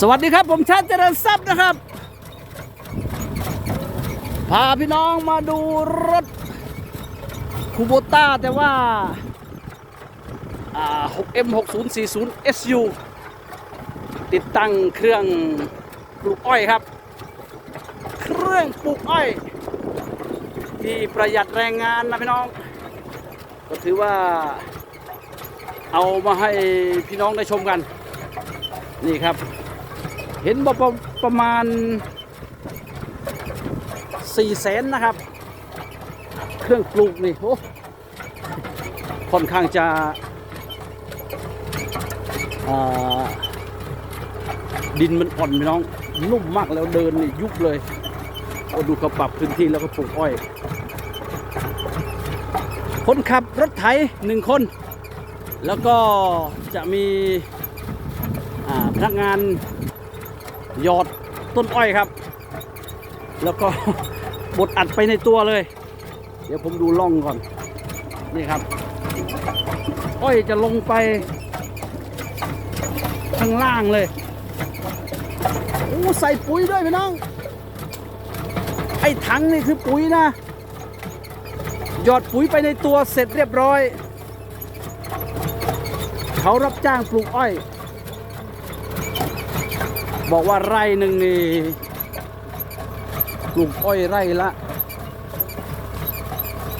สวัสดีครับผมชาติเจริญทรัพย์นะครับ พาพี่น้องมาดูรถคูโบต้าแต่ว่าอ่า 6M 6040 SU ติดตั้งเครื่องปลูกอ้อยครับ เครื่องปลูกอ้อย ที่ประหยัดแรงงานนะพี่น้อง ก็ถือว่าเอามาให้พี่น้องได้ชมกัน นี่ครับ เห็นบอกประมาณ4ี่แสนนะครับ เครื่องปลูกนี่โอ้ค่อนข้างจะดินมันอ่อนพี่น้องนุ่มมากแล้วเดินนี่ยุบเลยโอ้ดูเขาปรับพื้นที่แล้วก็ปลูกอ้อย คนขับรถไถหนึ่งคน แล้วก็จะมีพนักงาน ยอดต้นอ้อยครับ แล้วก็บดอัดไปในตัวเลย เดี๋ยวผมดูล่องก่อน นี่ครับ อ้อยจะลงไป ข้างล่างเลย โอ้ใส่ปุ๋ยด้วยพี่น้อง ไอ้ถังนี่คือปุ๋ยนะหยอดปุ๋ยไปในตัวเสร็จเรียบร้อย เขารับจ้างปลูกอ้อย บอกว่าไร่หนึ่งนี่ปลูกอ้อยไร่ละ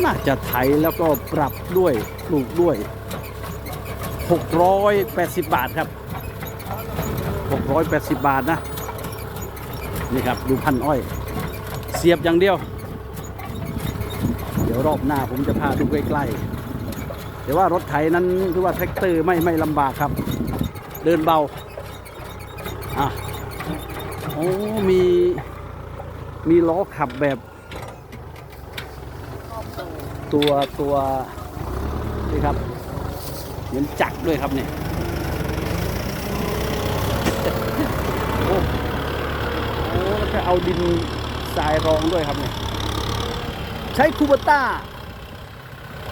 น่าจะไถแล้วก็ปรับด้วยปลูกด้วย 680 บาทครับ 680 บาทนะ นี่ครับดูพันอ้อย เสียบอย่างเดียว เดี๋ยวรอบหน้าผมจะพาดูใกล้ๆแต่ว่ารถไถนั้นหรือว่าแท็กเตอร์ไม่ไม่ลำบากครับ เดินเบา อะ อ้มีมีล้อขับแบบตัวตัวนี่ครับ เหมือนจักรด้วยครับเนี่ยโอ้โอ้แล้วก็เอาดินทรายรองด้วยครับเนี่ยใช้คูบต้า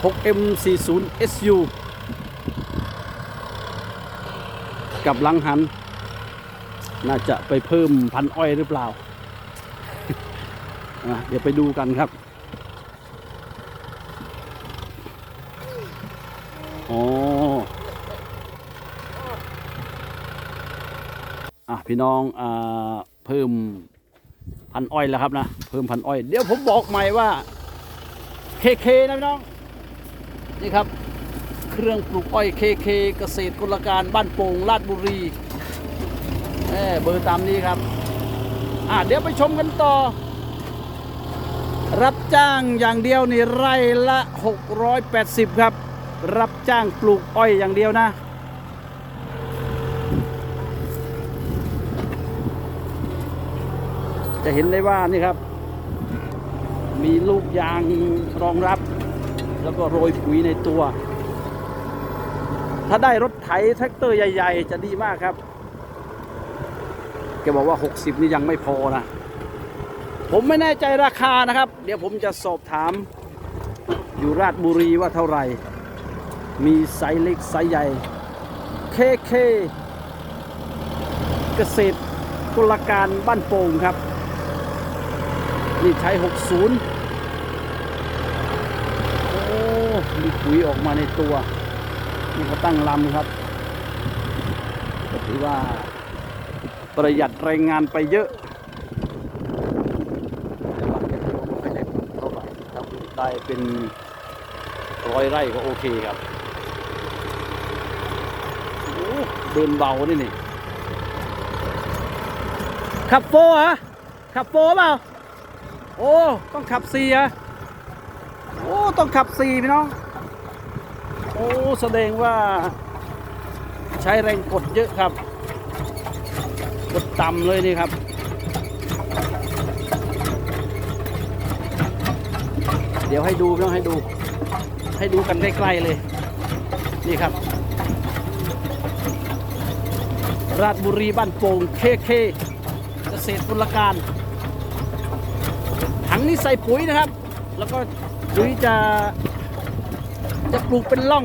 6M40 SU กับลังหัน น่าจะไปเพิ่มพันธุ์อ้อยหรือเปล่าอะเดี๋ยวไปดูกันครับอ๋ออะพี่น้องอ่าเพิ่มพันธุ์อ้อยแล้วครับนะ เพิ่มพันธุ์อ้อย เดี๋ยวผมบอกใหม่ว่าเคเคนะพี่น้อง นี่ครับ เครื่องปลูกอ้อยเคเคเกษตรกลการบ้านโป่งลาดบุรี เออเบอร์ตามนี้ครับ อะเดี๋ยวไปชมกันต่อ รับจ้างอย่างเดียวนี่ไร่ละ 680 ครับ รับจ้างปลูกอ้อยอย่างเดียวนะจะเห็นได้ว่านี่ครับ มีลูกยางรองรับ แล้วก็โรยปุ๋ยในตัว ถ้าได้รถไถแท็กเตอร์ใหญ่ ๆ จะดีมากครับ แกบอกว่า 60 นี่ยังไม่พอนะ ผมไม่แน่ใจราคานะครับ เดี๋ยวผมจะสอบถาม อยู่ราชบุรีว่าเท่าไหร่ มีไซส์เล็กไซส์ใหญ่เคเคเกษตรกลการบ้านโป่งครับ นี่ใช้ 60 โอ้มีปุ๋ยออกมาในตัว นี่เขาตั้งลำครับก็ถือว่า ประหยัดแรงงานไปเยอะได้เป็นร้อยไร่ก็โอเคครับโอ้เดินเบานี่นี่ขับโฟร์เหรอขับโฟร์เปล่าโอ้ ต้องขับสี่เหรอโอ้ ต้องขับสี่พี่น้อง โอ้ แสดงว่า ใช้แรงกดเยอะครับ กดต่ำเลยนี่ครับเดี๋ยวให้ดูต้องให้ดู ให้ดูกันใกล้ๆเลย นี่ครับ ราชบุรีบ้านโป่งเคเคเกษตรพลการถังนี้ใส่ปุ๋ยนะครับ แล้วก็ปุ๋ยจะจะปลูกเป็นร่อง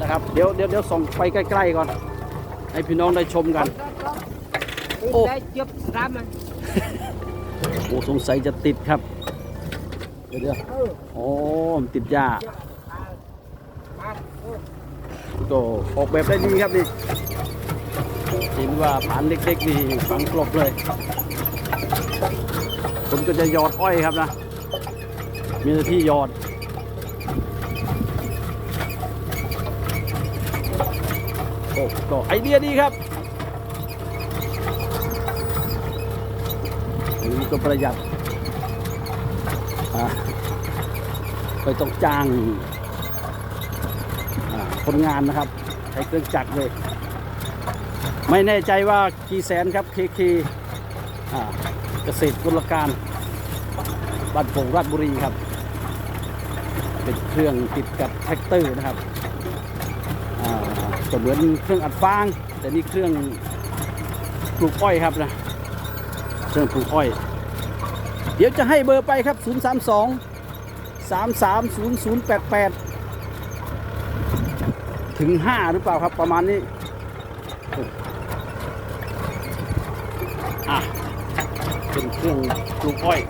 นะครับ เดี๋ยวเดี๋ยวเดี๋ยวส่งไปใกล้ ๆ ก่อน ให้พี่น้องได้ชมกัน โอ้ได้เจ็บรามมันโอ้สงสัยจะติดครับ เดี๋ยวเดี๋ยวเออโอ้มันติดหญ้าเจ็บอ่ามาเออก็ออกแบบได้ดีครับนี่เห็นว่าผานเล็กๆนี่ฝังกลบเลยคนก็จะหยอดอ้อยครับนะ มีหน้าที่หยอดโอ้ก็ไอเดียดีครับอันนี้ ก็ประหยัดไปต้องจ้างคนงานนะครับ ใช้เครื่องจักรเลย ไม่แน่ใจว่ากี่แสนครับเคเคอ่าเกษตรกุลการบ้านโป่งราชบุรีครับ เป็นเครื่องติดกับแท็กเตอร์นะครับเหมือนเครื่องอัดฟาง แต่นี่เครื่องปลูกอ้อยครับนะเครื่องปลูกอ้อย เดี๋ยวจะให้เบอร์ไปครับ 032 330088 ถึง 5 หรือเปล่าครับประมาณนี้อะเป็นเครื่องปลูกอ้อย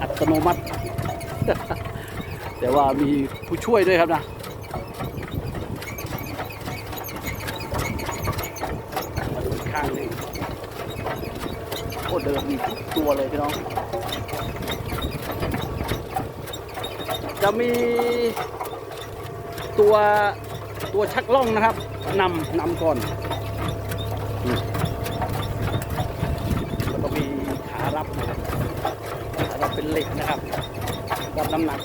อัตโนมัติ แต่ว่ามีผู้ช่วยด้วยครับนะ มาดูอีกข้างหนึ่งโอ้เดินมีทุก ตัวเลยพี่น้อง จะมีตัวตัวชักล่องนะครับนำนำก่อนแล้วก็มีขารับนะครับขารับเป็นเหล็กนะครับรับน้ำหนัก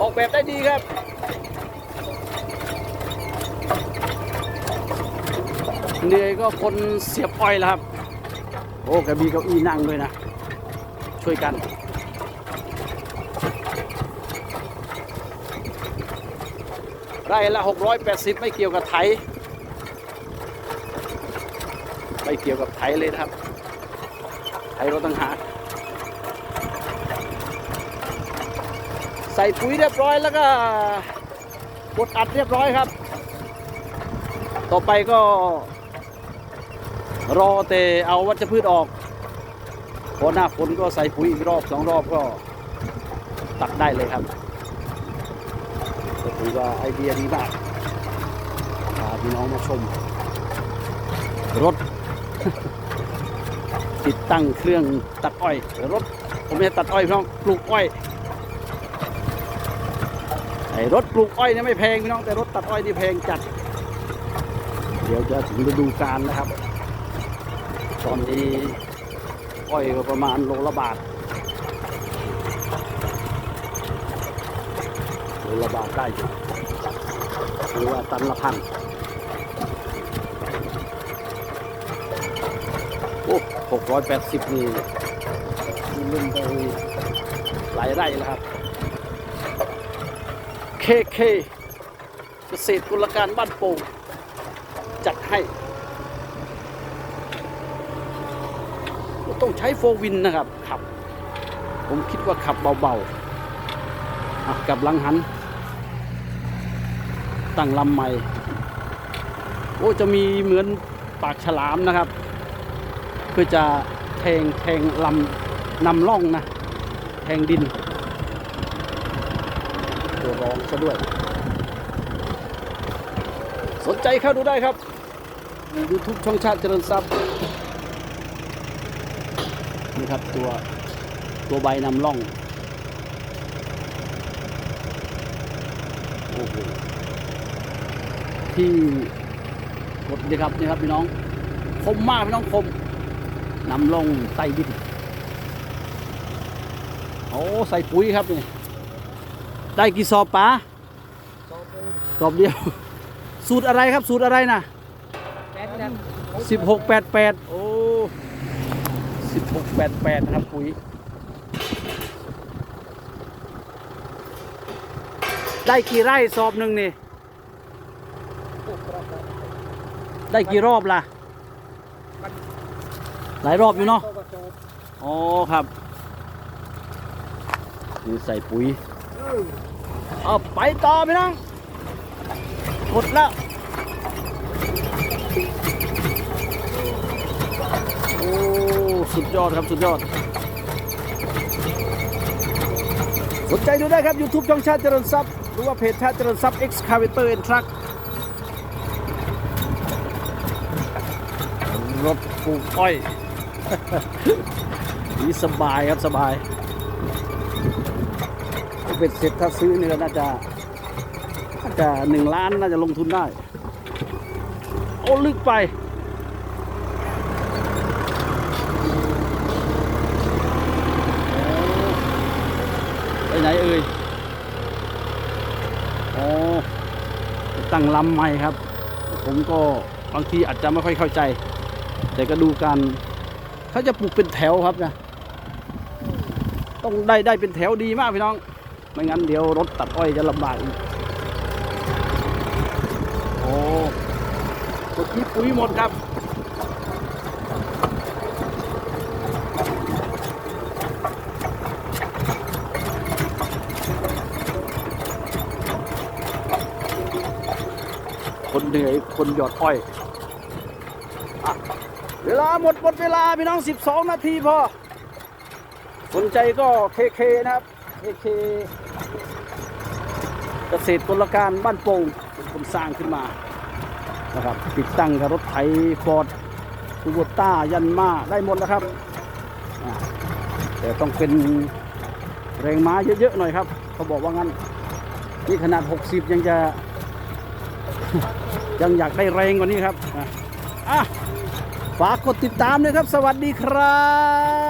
ออกแบบได้ดีครับเหนื่อยก็คนเสียบอ้อยแล้วครับ อ้แกมีเก้าอี้นั่งด้วยนะ ช่วยกัน ไร่ละ 680 ไม่เกี่ยวกับไถ ไม่เกี่ยวกับไถเลยนะครับ ไถเราต้องหากใส่ปุ๋ยเรียบร้อยแล้วก็กดอัดเรียบร้อยครับ ต่อไปก็ รอแต่เอาวัชพืชออก พอหน้าฝนก็ใส่ปุ๋ยอีกรอบสองรอบก็ตัดได้เลยครับก็ถือว่าไอเดียดีมากพาพี่น้องมาชม รถ ติดตั้งเครื่องตัดอ้อย รถ ผมไม่ตัดอ้อยพี่น้องปลูกอ้อยไอรถปลูกอ้อยเนี่ยไม่แพงพี่น้องแต่รถตัดอ้อยนี่แพงจัด เดี๋ยวจะถึงฤดูกาลนะครับ ตอนนี้อ้อยก็ประมาณโลละบาทโลละบาทได้อยู่หรือว่าตันละพันโอ้หกร้อยแปดสิบนี่นี่เล่นไปหลายไร่แล้วครับเคเคเกษตรกุลการบ้านโป่ง จัดให้เรา ต้องใช้โฟวินนะครับขับ ผมคิดว่าขับเบาๆกับหลังหัน ตั้งลำใหม่ โอ้จะมีเหมือนปากฉลามนะครับ เพื่อจะแทงแทงลำนำล่องนะ แทงดิน ตัวรองซะด้วย สนใจเข้าดูได้ครับยูทูบช่องชาติเจริญทรัพย์ นี่ครับตัวตัวใบนำล่องโอ้โหที่กดนี่ครับนี่ครับพี่น้องคมมากพี่น้องคมนำล่องใต้ดินโอ้ใส่ปุ๋ยครับนี่ได้กี่สอบปะสองเป็นสอบเดียว สูตรอะไรครับสูตรอะไรนะแปดนะสิบหกแปดแปดโอ้ สิบหกแปดแปดนะครับปุ๋ย ได้กี่ไร่สอบหนึ่งนี่ ได้กี่รอบล่ะ หลายรอบอยู่เนาะอ๋อครับนี่ใส่ปุ๋ยเอาไปต่อพี่น้องกดแล้ว อดครับสุดยอด สนใจดูได้ครับ YouTube ช่องชาติเจริญทรัพย์หรือว่าเพจชาติเจริญทรัพย์ Excavator and Truck รถปลูกอ้อยนี่สบายครับสบายเป็นเสร็จถ้าซื้อนี่ก็น่าจะน่าจะหนึ่งล้านน่าจะลงทุนได้ โอ้ลึกไป ไปไหนเอ่ยอ๋อตั้งลำใหม่ครับ ผมก็บางทีอาจจะไม่ค่อยเข้าใจ แต่ก็ดูกันเขาจะปลูกเป็นแถวครับนะต้องได้ได้เป็นแถวดีมากพี่น้อง ไม่งั้นเดี๋ยวรถตัดอ้อยจะลำบากอีกโอ้ตดที่ปุ๋ยหมดครับ คนเหนื่อยคนหยอดอ้อยอเวลาหมดหมดเวลาพี่น้อง 12 นาทีพอสนใจก็เคเคนะครับเคเคเกษตรกลการบ้านโป่งเป็นคนสร้างขึ้นมานะครับติดตั้งกับรถไถฟอร์ดคูโบต้ายันมาได้หมดแล้วครับ แต่ต้องเป็นแรงม้าเยอะๆหน่อยครับ เขาบอกว่างั้น นี่ขนาด 60 ยังจะ ยังอยากได้แรงกว่านี้ครับอะฝากกดติดตามด้วยครับ สวัสดีครับ